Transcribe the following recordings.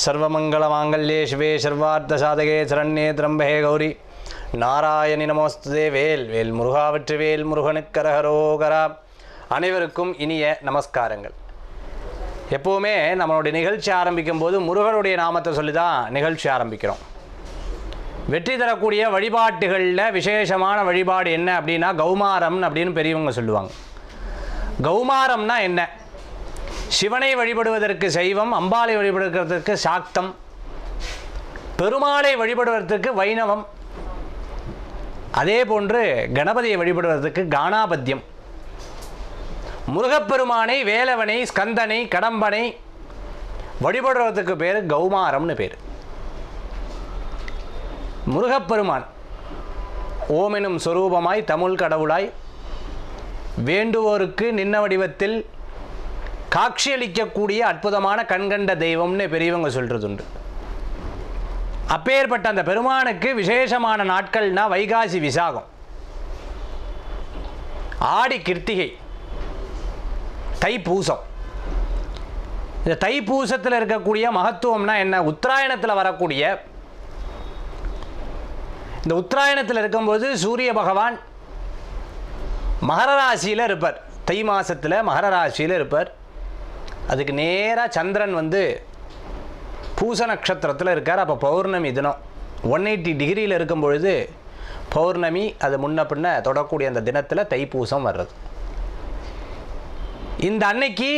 சர்வமங்களமாங்கல்யே சிவே சர்வார்த்த சாதகே சரண்யே திரம்பகே கௌரி. நாராயணி நமோஸ்துதே வேல் வேல் முருகாவற்று வேல் முருகனுக்கரகரோகரா அனைவருக்கும் இனிய நமஸ்காரங்கள். எப்போவுமே நம்மளுடைய நிகழ்ச்சி ஆரம்பிக்கும் போது முருகனுடைய நாமத்தை சொல்லி தான் நிகழ்ச்சி ஆரம்பிக்கிறோம். வெற்றி தரக்கூடிய வழிபாட்டுகளில் விசேஷமான வழிபாடு என்ன அப்படின்னா கௌமாரம் அப்படின்னு பெரியவங்க சொல்லுவாங்க. கௌமாரம்னா என்ன? சிவனை வழிபடுவதற்கு சைவம் அம்பாளை வழிபடுவதற்கு சாக்தம் பெருமாளை வழிபடுவதற்கு வைணவம் அதே போன்று கணபதியை வழிபடுவதற்கு கானாபத்தியம் முருகப்பெருமானை வேலவனை ஸ்கந்தனை கடம்பனை வழிபடுறதுக்கு பேர் கௌமாரம்னு பேர். முருகப்பெருமான் ஓமெனும் சொரூபமாய் தமிழ் கடவுளாய் வேண்டுவோருக்கு நின்ன வடிவத்தில் காட்சியளிக்கக்கூடிய அற்புதமான கண்கண்ட தெய்வம்னு பெரியவங்க சொல்கிறது உண்டு. அப்பேற்பட்ட அந்த பெருமானுக்கு விசேஷமான நாட்கள்னா வைகாசி விசாகம். ஆடி கிருத்திகை. தைப்பூசம். இந்த தைப்பூசத்தில் இருக்கக்கூடிய மகத்துவம்னா என்ன? உத்தராயணத்தில் வரக்கூடிய இந்த உத்தராயணத்தில் இருக்கும்போது சூரிய பகவான் மகர ராசியில் இருப்பார். தை மாதத்தில் மகர ராசியில் இருப்பார். அதுக்கு நேராக சந்திரன் வந்து பூச நட்சத்திரத்தில் இருக்கார். அப்போ பௌர்ணமி தினம். ஒன் எயிட்டி டிகிரியில் இருக்கும் பொழுது பௌர்ணமி அது முன்ன பின்ன தொடக்கூடிய அந்த தினத்தில் தைப்பூசம் வர்றது. இந்த அன்னைக்கு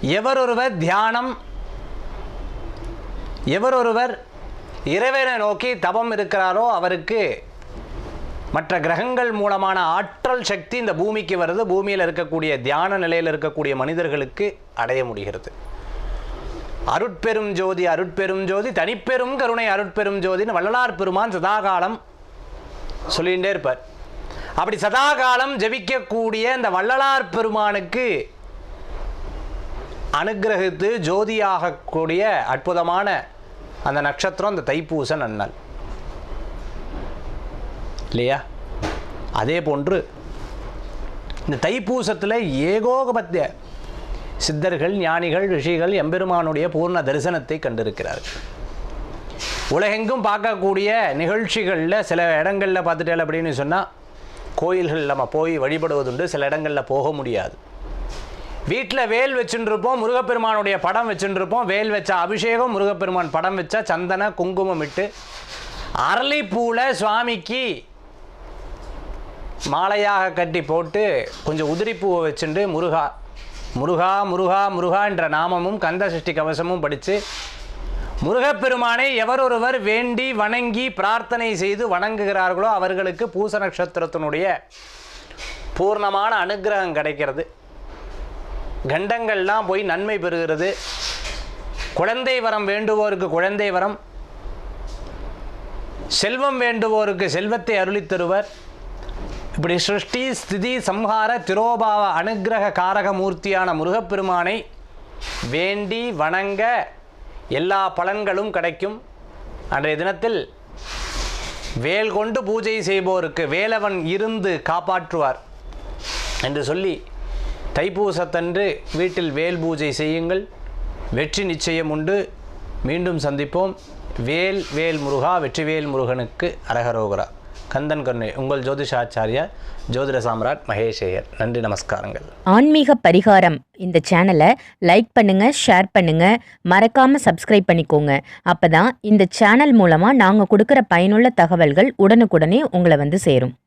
எவரொருவர் தியானம் எவரொருவர் இறைவனை நோக்கி தபம் இருக்கிறாரோ அவருக்கு மற்ற கிரகங்கள் மூலமான ஆற்றல் சக்தி இந்த பூமிக்கு வருது. பூமியில் இருக்கக்கூடிய தியான நிலையில் இருக்கக்கூடிய மனிதர்களுக்கு அடைய முடிகிறது. அருட்பெரும் ஜோதி அருட்பெரும் ஜோதி தனிப்பெரும் கருணை அருட்பெரும் ஜோதின்னு வள்ளலார் பெருமான் சதாகாலம் சொல்லிகிட்டே இருப்பார். அப்படி சதாகாலம் ஜெபிக்கக்கூடிய இந்த வள்ளலார் பெருமானுக்கு அனுகிரகித்து ஜோதியாகக்கூடிய அற்புதமான அந்த நட்சத்திரம் அந்த தைப்பூச நன்னாள் இல்லையா? அதே போன்று இந்த தைப்பூசத்தில் ஏகோகபத்திய சித்தர்கள் ஞானிகள் ரிஷிகள் எம்பெருமானுடைய பூர்ண தரிசனத்தை கண்டிருக்கிறார்கள். உலகெங்கும் பார்க்கக்கூடிய நிகழ்ச்சிகளில் சில இடங்களில் பார்த்துட்டேன் அப்படின்னு சொன்னால் கோயில்கள் நம்ம போய் வழிபடுவதுண்டு சில இடங்களில் போக முடியாது. வீட்டில் வேல் வச்சுருப்போம் முருகப்பெருமானுடைய படம் வச்சுருப்போம் வேல் வச்சா அபிஷேகம் முருகப்பெருமான் படம் வச்சா சந்தன குங்குமம் இட்டு அரளிப்பூவில் சுவாமிக்கு மாலையாக கட்டி போட்டு கொஞ்சம் உதிரிப்பூவை வச்சுட்டு முருகா முருகா முருகா முருகா என்ற நாமமும் கந்த சஷ்டி கவசமும் படித்து முருகப்பெருமானை எவரொருவர் வேண்டி வணங்கி பிரார்த்தனை செய்து வணங்குகிறார்களோ அவர்களுக்கு பூச நட்சத்திரத்தினுடைய பூர்ணமான அனுகிரகம் கிடைக்கிறது. கண்டங்கள்லாம் போய் நன்மை பெறுகிறது. குழந்தை வரம் வேண்டுவோருக்கு குழந்தை வரம். செல்வம் வேண்டுவோருக்கு செல்வத்தை அருளித்தருவர் இப்படி சிருஷ்டி ஸ்திதி சம்ஹார திரோபாவ அனுகிரக காரக மூர்த்தியான முருகப்பெருமானை வேண்டி வணங்க எல்லா பலன்களும் கிடைக்கும். அன்றைய தினத்தில் வேல் கொண்டு பூஜை செய்போருக்கு வேலவன் இருந்து காப்பாற்றுவார் என்று சொல்லி தைப்பூசத்தன்று வீட்டில் வேல் பூஜை செய்யுங்கள். வெற்றி நிச்சயம் உண்டு. மீண்டும் சந்திப்போம். வேல் வேல் முருகா வெற்றிவேல் முருகனுக்கு அரகரோகரா. கந்தன் கருணை உங்கள் ஜோதிஷாச்சாரியா ஜோதிட சாம்ராட் மகேஷேயர். நன்றி நமஸ்காரங்கள். ஆன்மீக பரிகாரம். இந்த சேனலை லைக் பண்ணுங்க ஷேர் பண்ணுங்க. மறக்காம சப்ஸ்கிரைப் பண்ணிக்கோங்க. அப்பதான் இந்த சேனல் மூலமா நாங்க கொடுக்குற பயனுள்ள தகவல்கள் உடனுக்குடனே உங்களை வந்து சேரும்.